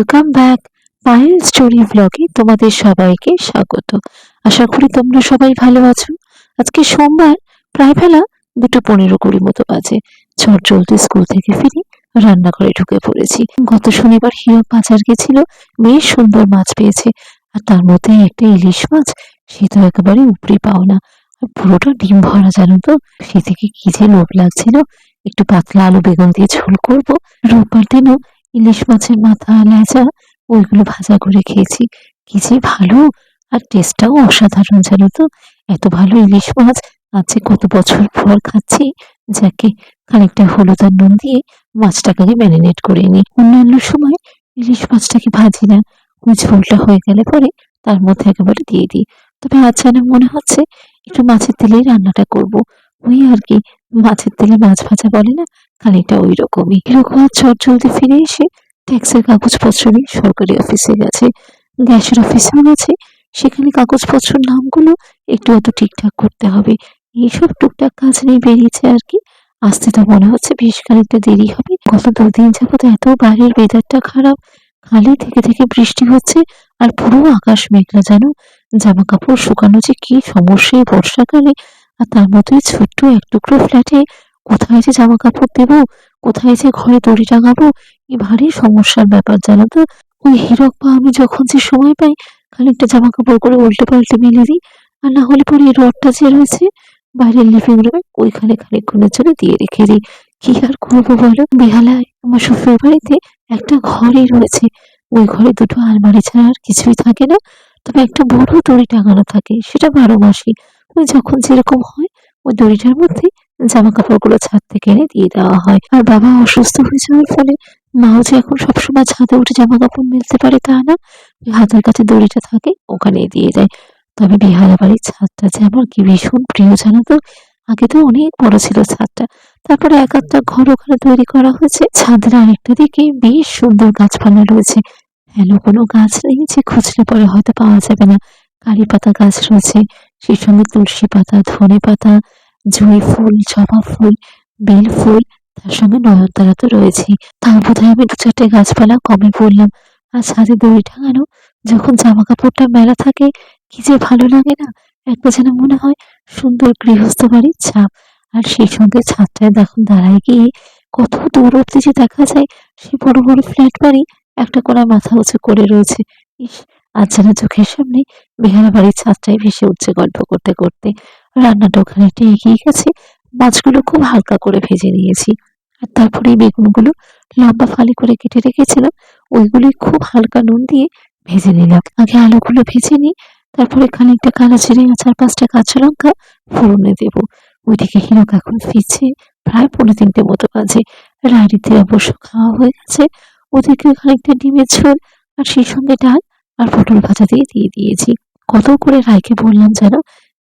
Welcome back Payel story ব্লগে তোমাদের সবাইকে স্বাগত। আশা করি তোমরা সবাই ভালো আছো। আজকে সোমবার, প্রায় বেলা দুটো পনেরো কুড়ি মতো বাজে। ঝড় চলতে স্কুল থেকে ফিরে রান্নাঘরে ঢুকে পড়েছি। গত শনিবার হিরো বাজার গেছিল, বেশ সুন্দর মাছ পেয়েছে। আর তার মধ্যে একটা ইলিশ মাছ, সে তো একেবারে উপরে পাও না আর পুরোটা ডিম ভরা, জানো তো? সে থেকে কি যে লোভ লাগছিল, একটু পাতলা আলু বেগুন দিয়ে ঝোল করব। রোববার দিনও ইলিশ মাছের মাথা, লেজা, ওইগুলো ভাজা করে খেয়েছি। কি যে ভালো! আর টেস্টটাও অসাধারণ, জানো তো? এত ভালো ইলিশ মাছ আজকে কত বছর পর খাচ্ছি। যাকে খানিকটা হলুদ আর নুন দিয়ে মাছটাকে ম্যারিনেট করে নিই। অন্যান্য সময় ইলিশ মাছটাকে ভাজি না। ঝোলটা হয়ে গেলে পরে তার মধ্যে একেবারে দিয়ে দিই। তবে আজ যেন মনে হচ্ছে একটু মাছের তেলেই রান্নাটা করব। ওই আর কি। মাছের তেলে মাছ ভাজা বলে না? খানিকটা ওই রকমই আর চট জলদি ফিরে এসে ট্যাক্সের কাগজপত্র নিয়ে সরকারি অফিসে গেছে। গ্যাসের অফিসেও গেছে। সেখানে কাগজপত্রের নামগুলো একটু অত ঠিকঠাক করতে হবে। এইসব টুকটাক কাজ নিয়ে বেরিয়েছে আর কি। আসতে তো মনে হচ্ছে বেশ খানিকটা দেরি হবে। গত দুদিন যাবত এত বাইরের ওয়েদারটা খারাপ। খালি থেকে থেকে বৃষ্টি হচ্ছে আর পুরো আকাশ মেঘলা যেন জামা কাপড় শুকানো যে কি সমস্যা বর্ষাকালে আর তার মতোই ছোট্ট এক টুকরো ফ্ল্যাটে কোথায় যে জামা কাপড় দেবো, কোথায় যে ঘরে দড়ি টাঙাবো, এ ভারী সমস্যার ব্যাপার, জানো তো। ওই হিরক বা আমি যখন যে সময় পাই, খানিকটা জামা কাপড় করে উল্টে পাল্টে মেলে দিই, আর না হলে পরে এই রডটা যে রয়েছে, বাইরের লিভিং রুমে ওইখানে খানিকক্ষণের জন্য দিয়ে রেখে দিই। কি আর করব বলো? বেহালায় আমার শ্বশুর বাড়িতে একটা ঘরই রয়েছে। ওই ঘরে দুটো আলমারি ছাড়া আর কিছুই থাকে না। তবে একটা বড় দড়ি টাঙানো থাকে, সেটা বারো মাসই যখন যেরকম হয়, ওই দড়িটার মধ্যে জামা কাপড়গুলো ছাদ থেকে এনে দিয়ে দেওয়া হয়। আর বাবা অসুস্থ হয়ে যাওয়ার ফলে মাও যে এখন সবসময় ছাদে উঠে জামা কাপড় মেলতে পারে তা না হাতের কাছে দড়িটা থাকে ওখানে দিয়ে দেয়। তবে বিহারা বাড়ির ছাদটা যে আমার কি ভীষণ প্রিয় জানো তো? আগে তো অনেক বড় ছিল ছাদটা। তারপরে এক একটা ঘর ওখানে তৈরি করা হয়েছে। ছাদের আরেকটা দিকে বেশ সুন্দর গাছপালা রয়েছে। হেলো কোনো গাছ নেই যে খুঁজলে পরে হয়তো পাওয়া যাবে না। কারি পাতা গাছ রয়েছে। সেই সঙ্গে তুলসী পাতা, ধনে পাতা, জুঁই ফুল, জবা ফুল, বেল ফুল, তার সঙ্গে নয়নতারা তো রয়েছেই। তাও বোধহয় আমি দু চারটে গাছপালা কমে পড়লাম। আর ছাদে দড়ি টাঙানো, যখন জামা কাপড়টা মেলা থাকে, কি যে ভালো লাগে না? একবার যেন মনে হয় সুন্দর গৃহস্থ বাড়ির ছাপ। আর সেই সঙ্গে ছাদটায় দেখুন দাঁড়ায় গিয়ে কত দূর অব্দি যে দেখা যায় সেই বড় বড় ফ্ল্যাট বাড়ি, একটা কোনায় মাথা উঁচু করে রয়েছে। ইস যেন চোখের সামনে বেহারা বাড়ির ছাদটাই ভেসে উঠছে গল্প করতে করতে। রান্নাটা ওখানে একটু এগিয়ে গেছে। মাছগুলো খুব হালকা করে ভেজে নিয়েছি। আর তারপরে বেগুনগুলো লম্বা ফালি করে কেটে রেখেছিলাম। ওইগুলি খুব হালকা নুন দিয়ে ভেজে নিলাম। আগে আলুগুলো ভেজে নিই, তারপরে খানিকটা কালো জিরে আর চার পাঁচটা কাঁচা লঙ্কা ফোড়নে দেব। ওইদিকে হিরক এখন ফিরছে প্রায় পনেরো তিনটে মতো বাজে। রাড়িতে অবশ্য খাওয়া হয়ে গেছে। ওদেরকে খানিকটা ডিমের ঝোল আর সেই সঙ্গে ডাল আর পটল ভাজা দিয়ে দিয়ে দিয়েছি। কত করে রায়কে বললাম যেন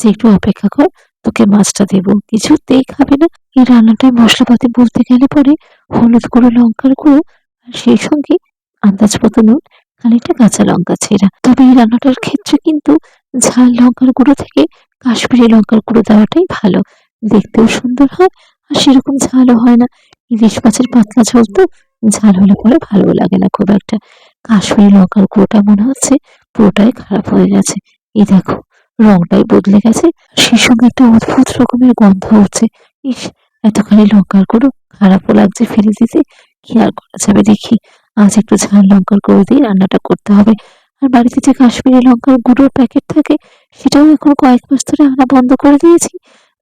যে একটু অপেক্ষা কর, তোকে মাছটা দেবো। কিছুতেই খাবে না। এই রান্নাটায় মশলাপাতি বলতে গেলে পরে হলুদ গুঁড়ো, লঙ্কার গুঁড়ো আর সেই সঙ্গে আন্দাজ মতো নুন, খানিকটা কাঁচা লঙ্কা ছেঁড়া। তবে এই রান্নাটার ক্ষেত্রে কিন্তু ঝাল লঙ্কার গুঁড়ো থেকে কাশ্মীরি লঙ্কার গুঁড়ো দেওয়াটাই ভালো। দেখতেও সুন্দর হয় আর সেরকম ঝালও হয় না। ইলিশ মাছের পাতলা ঝোল তো ঝাল হলে পরে ভালো লাগে না খুব একটা। কাশ্মীরি লঙ্কার গুঁড়োটা মনে হচ্ছে পুরোটাই খারাপ হয়ে গেছে। এই দেখো, রংটাই বদলে গেছে। সেই সঙ্গে একটা অদ্ভুত রকমের গন্ধ হচ্ছে। ইস, এতখানি লঙ্কার গুঁড়ো। খারাপও লাগছে ফেলে দিতে। কি আর করা যাবে দেখি। আজ একটু ঝাল লঙ্কার গুঁড়ো দিয়ে রান্নাটা করতে হবে। আর বাড়িতে যে কাশ্মীরি লঙ্কার গুঁড়োর প্যাকেট থাকে, সেটাও এখন কয়েক মাস ধরে আনা বন্ধ করে দিয়েছি।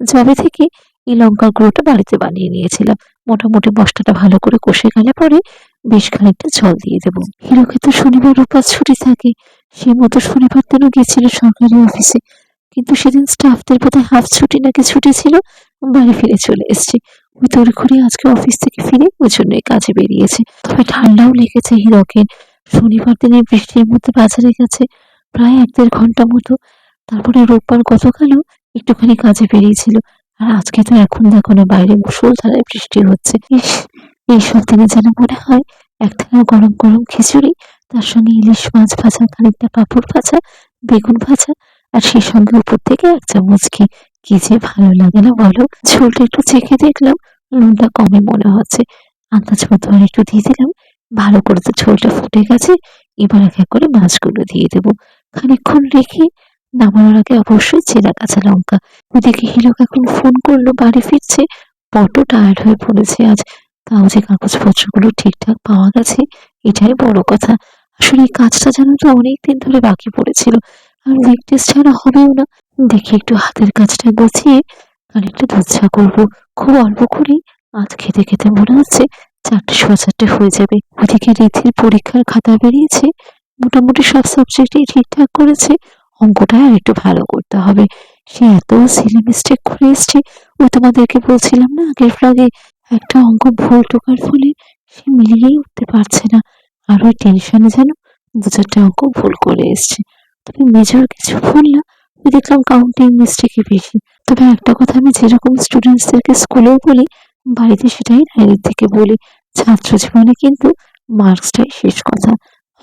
জবে থেকে এই লঙ্কার গুঁড়োটা বাড়িতে বানিয়ে নিয়েছিলাম। মোটামুটি মশলাটা ভালো করে কষে গেলে পরে বেশ খানিকটা জল দিয়ে দেবো। হিরোকে তো শনিবার রোববার ছুটি থাকে সে মতো শনিবার দিনও গেছিল সরকারি অফিসে। কিন্তু সেদিন স্টাফদের বোধহয় হাফ ছুটি নাকি ছুটি ছিল, বাড়ি ফিরে চলে এসছে। ওই তড়ি করে আজকে অফিস থেকে ফিরে ওই জন্যই কাজে বেরিয়েছে। তবে ঠান্ডাও লেগেছে হিরকের শনিবার দিনে বৃষ্টির মধ্যে বাজারে গেছে প্রায় এক দেড় ঘণ্টা মতো। তারপরে রোববার গতকালও একটুখানি কাজে বেরিয়েছিল। আর আজকে তো এখন দেখো না, বাইরে মুসলধারায় বৃষ্টি হচ্ছে। এইসব দিনে যেন মনে হয় এক থালা গরম গরম খিচুড়ি, তার সঙ্গে ইলিশ মাছ ভাজা, খানিকটা পাঁপড় ভাজা, বেগুন ভাজা আর সেই সঙ্গে উপর থেকে এক চামচ ঘি। কি যে ভালো লাগে না বলো? ঝোলটা একটু চেখে দেখলাম নুনটা কমে মনে হচ্ছে। আন্দাজ মতো আর একটু দিয়ে দিলাম। ভালো করে তো ঝোলটা ফুটে গেছে, এবার এক এক করে মাছগুলো দিয়ে দেবো। খানিকক্ষণ রেখে নামানোর আগে অবশ্যই চেনা কাঁচা লঙ্কা। ওদিকে হিরক এখন ফোন করল, বাড়ি ফিরছে। বড্ড টায়ার্ড হয়ে পড়েছে আজ। যে কাগজপত্রগুলো ঠিকঠাক পাওয়া গেছে, এটাই বড় কথা। আসলে এই কাজটা জানো তো অনেকদিন ধরে বাকি পড়েছিল, আর টেস্ট ছাড়া হবেও না। দেখি একটু হাতের কাজটা গুছিয়ে খানিকটা দুধ চা করব। খুব অল্প করেই আজ খেতে খেতে মনে হচ্ছে চারটে সোয়া চারটে হয়ে যাবে। ওদিকে রিথির পরীক্ষার খাতা বেরিয়েছে, মোটামুটি সব সাবজেক্টেই ঠিকঠাক করেছে, অঙ্কটা আর একটু ভালো করতে হবে। সে এত সিলি মিস্টেক করে এসছে, ওই তোমাদেরকে বলছিলাম না আগের ফ্লগে একটা অঙ্ক ভুল টোকার ফলে সে মিলিয়েই উঠতে পারছে না। আর ওই টেনশনে যেন দু চারটে অঙ্ক ভুল করে এসছে। তবে মেজর কিছু ভুল না দেখলাম কাউন্টিং মিস্টেকই বেশি। তবে একটা কথা আমি যেরকম স্টুডেন্টসদেরকে স্কুলেও বলি, বাড়িতে সেটাই ডায়েরির থেকে বলি। ছাত্র জীবনে কিন্তু মার্কসটাই শেষ কথা।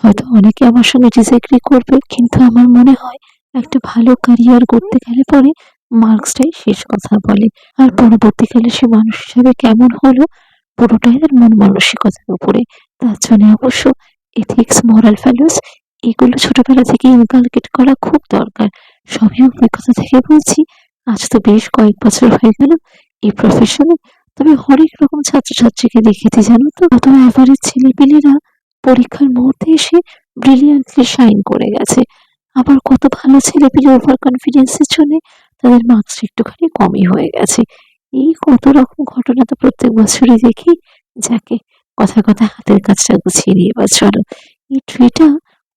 হয়তো অনেকে আমার সঙ্গে ডিসএগ্রি করবে, কিন্তু আমার মনে হয় একটা ভালো ক্যারিয়ার করতে গেলে পরে মার্কসটাই শেষ কথা বলে। আর পরবর্তীকালে সে মানুষ হিসাবে কেমন হলো, পুরোটাই তার মন মানসিকতার উপরে। তার জন্য অবশ্য এথিক্স মরাল ভ্যালুস এগুলো ছোটবেলা থেকে ইনকালকেট করা খুব দরকার। সবই অভিজ্ঞতা থেকে বলছি, আজ তো বেশ কয়েক বছর হয়ে গেল এই প্রফেশনে তবে হরেক রকম ছাত্রছাত্রীকে দেখেছি জানো তো? কত অ্যাভারেজ ছেলেপিলেরা পরীক্ষার মুহূর্তে এসে ব্রিলিয়ান্টলি শাইন করে গেছে। আবার কত ভালো ছেলেপিলে ওভার কনফিডেন্সের জন্য তাদের মার্কস একটুখানি কমই হয়ে গেছে। এই কত রকম ঘটনা তো প্রত্যেক বছরই দেখি। যাকে কথা কথা হাতের কাজটা গুছিয়ে নিয়ে চলো। এই ট্রিটা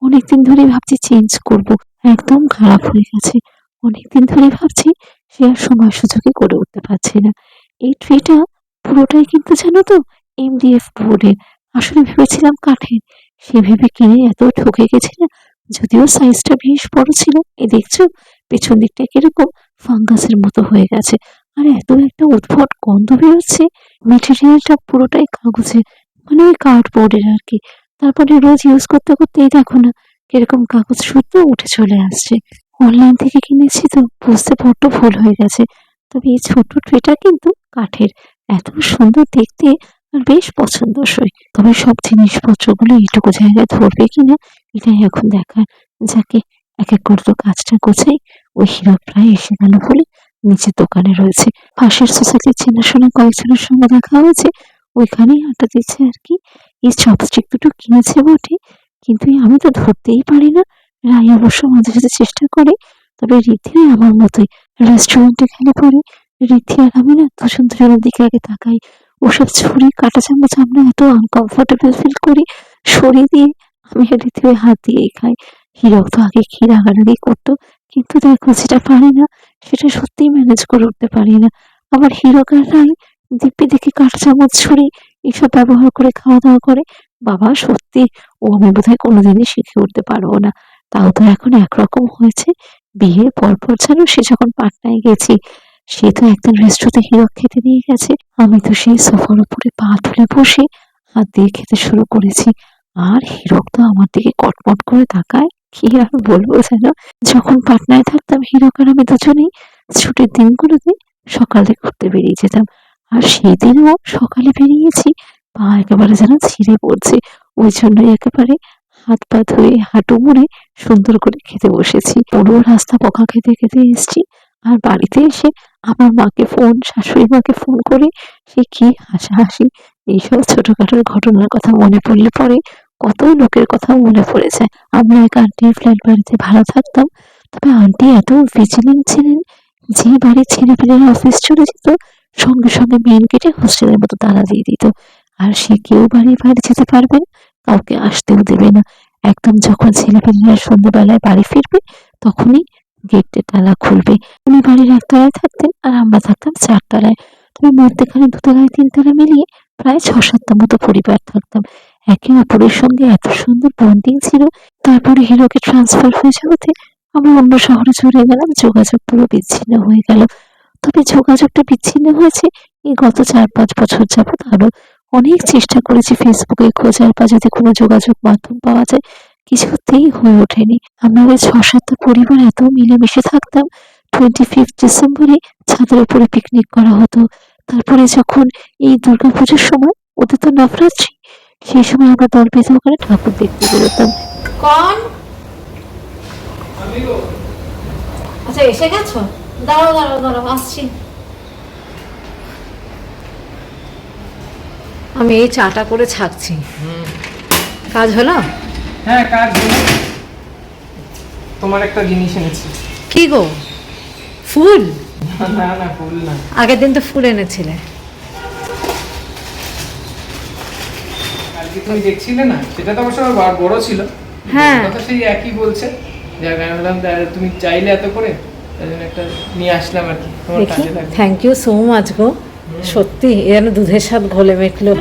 অনেকদিন ধরে ভাবছি চেঞ্জ করব। একদম খারাপ হয়ে গেছে। অনেকদিন ধরে ভাবছি সে আর সময় সুযোগে করে উঠতে পারছি না। এই ট্রিটা পুরোটাই কিন্তু জানো তো এমডিএফ বোর্ডের। আসলে ভেবেছিলাম কাঠের। সে ভেবে কিনে এত ঠকে গেছে না। যদিও সাইজটা বেশ বড় ছিল। এ দেখছ, পেছন দিকটা কীরকম ফাঙ্গাসের মতো হয়ে গেছে। আর, এত একটা উদ্ভট গন্ধ বেরোচ্ছে। মেটেরিয়ালটা পুরোটাই কাগজে মানে ওই কার্ডবোর্ডের আর কি। তারপরে রোজ ইউজ করতে করতেই দেখো না, কীরকম কাগজ শুদ্ধ উঠে চলে আসছে। অনলাইন থেকে কিনেছি তো, বুঝতে বড্ড ভুল হয়ে গেছে। তবে এই ছোট ট্রেটা কিন্তু কাঠের। এত সুন্দর দেখতে আর বেশ পছন্দসই। তবে সব জিনিসপত্রগুলো এইটুকু জায়গায় ধরবে কিনা, এটাই এখন দেখার যাকে এক এক করে কাজটা গোছাই ওই হীরক প্রায় এসে গেল বলে নিচের দোকানে রয়েছে। পাশের সোসাইটির চেনাশোনা কয়েকজনের সঙ্গে দেখা হয়েছে। ওইখানেই আড্ডা দিচ্ছে আর কি। এই চপস্টিক দুটো কিনেছে বটে। কিন্তু আমি তো ধরতেই পারি না। রাই অবশ্য মাঝে সাথে চেষ্টা করে। তবে রীতি আমার মতোই। রেস্টুরেন্টে খেলে পরে রীতি আর আমি না দুজন দুজনের দিকে আগে তাকাই। ওসব ছুরি, কাটা চামচ আমরা এত আনকমফোর্টেবল ফিল করি। সরিয়ে দিয়ে আমি রীতি হাত দিয়েই খাই। হীরক তো আগে কি রাগারাগি করতো, কিন্তু দেখো যেটা পারি না, সেটা সত্যিই ম্যানেজ করে উঠতে পারি না। আবার হীরক আর রাই দিব্যি দেখে কাঠ চামচ ছুরি এসব ব্যবহার করে খাওয়া দাওয়া করে, বাবা সত্যি, ও আমি বোধহয় কোনোদিনই শিখে উঠতে পারব না। তাও তো এখন একরকম হয়েছে, বিয়ের পর পর যেন সে যখন পাটনায় গেছি, সে তো একদিন রেস্টুরেন্টে হীরক খেতে নিয়ে গেছে। আমি তো সেই সোফার উপরে পা তুলে বসে হাত দিয়ে খেতে শুরু করেছি। আর হীরক তো আমার দিকে কটমট করে তাকায়। কি আর বলব যেন? যখন পাটনায় থাকতাম হীরক আর আমি দুজনেই ছুটির দিনগুলোতে সকালে ঘুরতে বেরিয়ে যেতাম। আর সেই দিনও সকালে বেরিয়েছি, পা একেবারে যেন ছিঁড়ে পড়ছে। ওই জন্যই একেবারে হাত পা ধুয়ে, হাঁটু মুড়ে সুন্দর করে খেতে বসেছি। পুরো রাস্তা বকা খেতে খেতে এসছি। আর বাড়িতে এসে আমার মাকে ফোন, শাশুড়ি মাকে ফোন করে সে কি হাসাহাসি, এইসব ছোটখাটোর ঘটনার কথা মনে পড়লে পরে কত লোকের কথা মনে পড়েছে। আমরা এক আন্টির ফ্ল্যাট বাড়িতে ভাড়া থাকতাম, তবে আন্টি এত ভিজিলেন্ট ছিলেন যে বাড়ির ছেলেপেলেরা অফিস চলে যেত, সঙ্গে সঙ্গে মেন গেটে হোস্টেলের মতো তালা দিয়ে দিত। আর সে কেউ বাড়ির বাইরে যেতে পারবে না, কাউকে আসতেও দেবে না। একদম যখন ছেলেপেলেরা সন্ধ্যেবেলায় বাড়ি ফিরবে, তখনই গেটের তালা খুলবে। উনি বাড়ির একতলায় থাকতেন আর আমরা থাকতাম চারতলায়। তবে মধ্যেখানে দুতলায় তিনতলা মিলিয়ে প্রায় ছ সাতটা মতো পরিবার থাকতাম। একে অপরের সঙ্গে এত সুন্দর বন্ডিং ছিল, তারপরে হিরোকে ট্রান্সফার হয়ে যাওয়াতে আমরা অন্য শহরে চলে গেলাম, যোগাযোগ পুরো বিচ্ছিন্ন হয়ে গেল। তবে যোগাযোগটা বিচ্ছিন্ন হয়েছে, এই গত চার পাঁচ বছর যাবৎ আরও অনেক চেষ্টা করেছি ফেসবুকে খোঁজার বা যদি কোনো যোগাযোগ মাধ্যম পাওয়া যায়, কিছুতেই হয়ে ওঠেনি। আমরা ওই ছ সাতটা পরিবার এত মিলেমিশে থাকতাম টোয়েন্টি ফিফথ ডিসেম্বরে ছাদের উপরে পিকনিক করা হতো। তারপরে যখন এই দুর্গাপুজোর সময় ওদের তো নবরাত্রি সেই সময় আমরা দল পেতে ওখানে ঠাকুর দেখতে বেরোতাম। কন? আচ্ছা এসে গেছো? দাঁড়াও দাঁড়াও দাঁড়াও আসছি। আমি এই চাটা করে ছাকছি। কাজ হলো? হ্যাঁ কাজ হলো। তোমার একটা জিনিস এনেছি। কি গো? ফুল? না না ফুল না। আগের দিন তো ফুল এনেছিলে। কালকে তুমি দেখছিলে না? সেটা তো অবশ্য আমার বড় ছিল। হ্যাঁ। কথা সেই একই বলছে। যাক আমি বললাম তুমি চাইলে এত করে? তাই জন্য একটা নিয়ে আসলাম আর কি। দেখি। থ্যাংক ইউ সো মাচ গো। সত্যি এ যেন দুধের স্বাদ ঘোলে মেটলো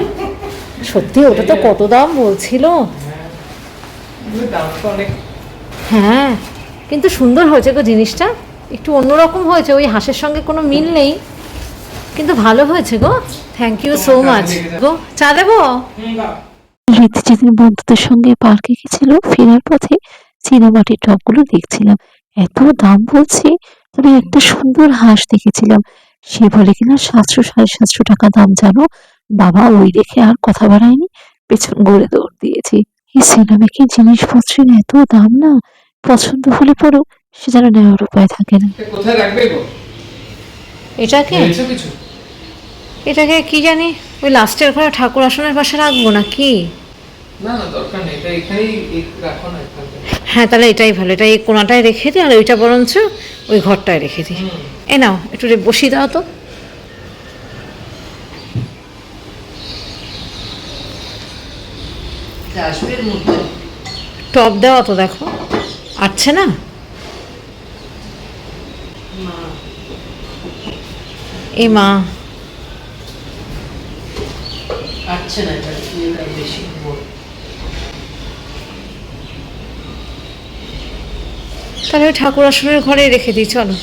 সত্যি ওটা তো কত দাম বলছিল। অনেক। হ্যাঁ কিন্তু সুন্দর হয়েছে গো জিনিসটা। একটু অন্যরকম হয়েছে ওই হাঁসের সঙ্গে কোনো মিল নেই। কিন্তু ভালো হয়েছে গো। Thank you so much. গো। চা দেবো? রীতি যেদিন বন্ধুদের সঙ্গে পার্কে গেছিল ফেরার পথে চীনামাটির টবগুলো দেখছিলাম। এত দাম বলছে তবে একটা সুন্দর হাঁস দেখেছিলাম। সে বলে কিনা সাতশো সাড়ে সাতশো টাকা দাম জানো? বাবা ওই রেখে আর কথা বাড়ায়নি পেছন গড়ে দৌড় দিয়েছি। এই সিনেমাকে জিনিসপত্রের এত দাম না? পছন্দ হলে পরেও সে যেন নেওয়ার উপায় থাকে না। কোথায় রাখবে এটাকে এটাকে কি জানি ওই লাস্টের ঘরে ঠাকুর আসনের পাশে রাখব না কি হ্যাঁ তাহলে এটাই ভালো এটা এই কোনাটায় রেখে দিই আর ওইটা বরঞ্চ ওই ঘরটায় রেখে দিই। এ নাও একটু রে- বসিয়ে দাও তো। টপ দেওয়া তো দেখো আটছে না? এ মা। আচ্ছা না বেশি। তাহলে ওই ঠাকুর আসনের ঘরে রেখে দিই চলো।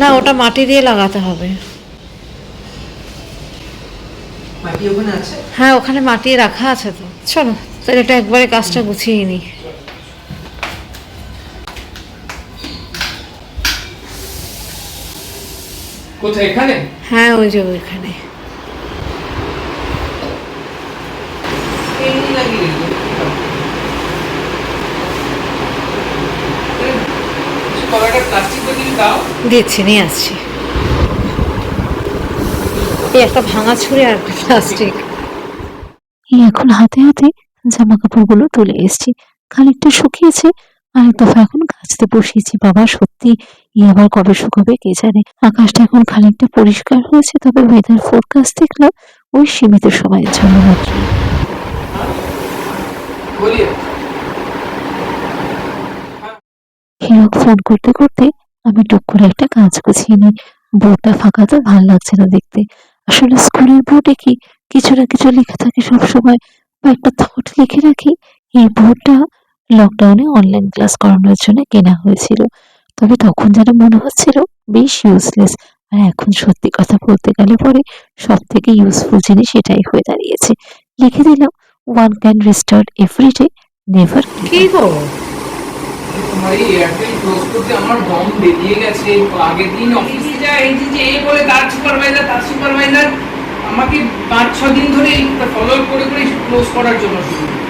না। ওটা মাটি দিয়ে লাগাতে হবে। হ্যাঁ ওখানে মাটি রাখা আছে তো। চলো তাহলে এটা একবারে কাজটা গুছিয়ে নিই। কোথায় এখানে? হ্যাঁ ওই যে ওইখানে এমনি লাগিয়ে দিল কলাটা প্লাস্টিক দিয়ে দিলে দাও দিচ্ছি নিয়ে আসছি। এই একটা ভাঙা ছুরি আর প্লাস্টিক। এখন হাতে হাতে জামা কাপড়গুলো তুলে এসেছি। খানিকটা শুকিয়েছে আর এক দফা এখন কাচতে বসিয়েছি। বাবা সত্যি ই আবার কবে শুকাবে কে জানে? আকাশটা এখন খানিকটা পরিষ্কার হয়েছে তবে ওয়েদার ফোরকাস্ট দেখলাম ওই সীমিত সময়ের জন্য মাত্র। হিরক ফোন করতে করতে আমি টুক করে একটা কাজ গুছিয়ে নিই। বোর্ডটা ফাঁকা তো, ভালো লাগছে না দেখতে। আসলে স্কুলের বোর্ডে কি কিছু না কিছু লেখা থাকে সব সময় বা একটা থট লিখে রাখি, এই বোর্ডটা লকডাউনে অনলাইন ক্লাস করানোর জন্য কেনা হয়েছিল। তবে তখন যেন মনে হচ্ছিল বেশ ইউজলেস আর এখন সত্যি কথা বলতে গেলে পরে সব থেকে ইউজফুল জিনিস এটাই হয়ে দাঁড়িয়েছে। লিখে দিলাম one can restart every day never কি গো? এই এয়ারটেল ক্লোজ করতে আমার দম বেরিয়ে গেছে। আগের দিন অফিসে যা এই যে যে এই বলে তার সুপারভাইজার তার সুপারভাইজার আমাকে পাঁচ ছ দিন ধরে ফলো করে করে ক্লোজ করার জন্য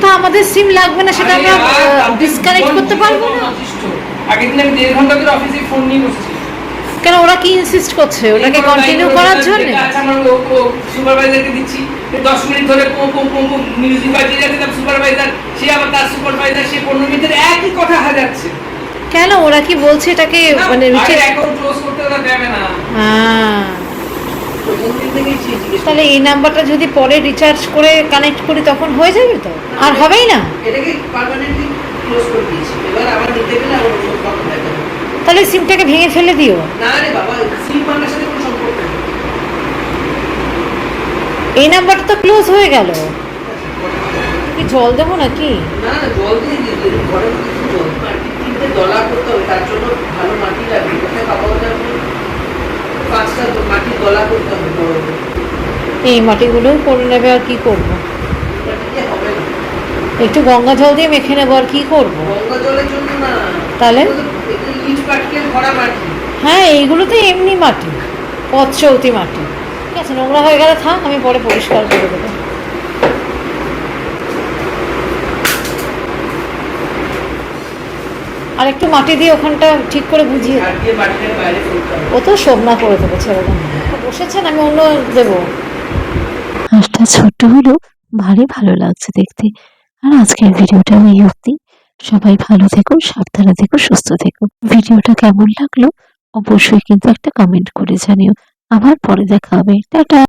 তা আমাদের সিম লাগবে না সেটা আমরা ডিসকানেক্ট করতে পারব না? আগের দিন আমি দেড় ঘণ্টা ধরে অফিসে ফোন নিয়ে বসেছি। কেন ওরা কি ইনসিস্ট করছে? ওটাকে কন্টিনিউ করার জন্য? আচ্ছা আমার সুপারভাইজারকে দিচ্ছি। এই দশ মিনিট ধরে পো পো পো পো মিউজিক বাজিয়ে যাচ্ছে তার সুপারভাইজার সে আবার তার সুপারভাইজার সে পনেরো মিনিটের একই কথা হাজাচ্ছে। কেন ওরা কি বলছে এটাকে মানে অ্যাকাউন্ট ক্লোজ করতে ওরা দেবে না। হ্যাঁ। তাহলে এই নাম্বারটা যদি পরে রিচার্জ করে কানেক্ট করি তখন হয়ে যাবে তো? আর হবেই না? এটাকে পার্মানেন্টলি ক্লোজ করে দিয়েছি। এবার আবার নিতে গেলে আবার ওষুধ পাবো দেখা যাবে। তাহলে সিমটাকে ভেঙে ফেলে দিও। না রে বাবা সিম পান্ডার সাথে কোনো সম্পর্ক নেই। এই নাম্বারটা তো ক্লোজ হয়ে গেল। কি জল দেবো নাকি? না না জল দিয়ে দিয়ে দিই ঘরের মধ্যে একটু জল মাটি তিনটে দলা করতে হবে তার জন্য ভালো মাটি লাগবে। কোথায় পাবো ওটা পাঁচটা দ- দলা করতে হবে বড় বড়। এই মাটিগুলো করে নেবে আর কি করব। একটু গঙ্গা জল দিয়ে মেখে নেব আর কি করব? গঙ্গা জলের জন্য না। তাহলে? হ্যাঁ এইগুলো তো এমনি মাটি পথ চৌতি মাটি। আছে নোংরা হয়ে গেলে থাক আমি পরে পরিষ্কার করে দেবো। আর একটু মাটি দিয়ে ওখানটা ঠিক করে বুঝিয়ে ও তো শোভনা করে দেবো ছেড়ে দেবো বসেছেন আমি অন্য দেবো। হাঁসটা ছোট্ট হলো ভারী ভালো লাগছে দেখতে। আর আজকের ভিডিওটা এই অবধি। সবাই ভালো থেকো, সাবধানে থেকো, সুস্থ থেকো। ভিডিওটা কেমন লাগল? অবশ্যই কিন্তু একটা কমেন্ট করে জানিও। আবার পরে দেখা হবে। টাটা!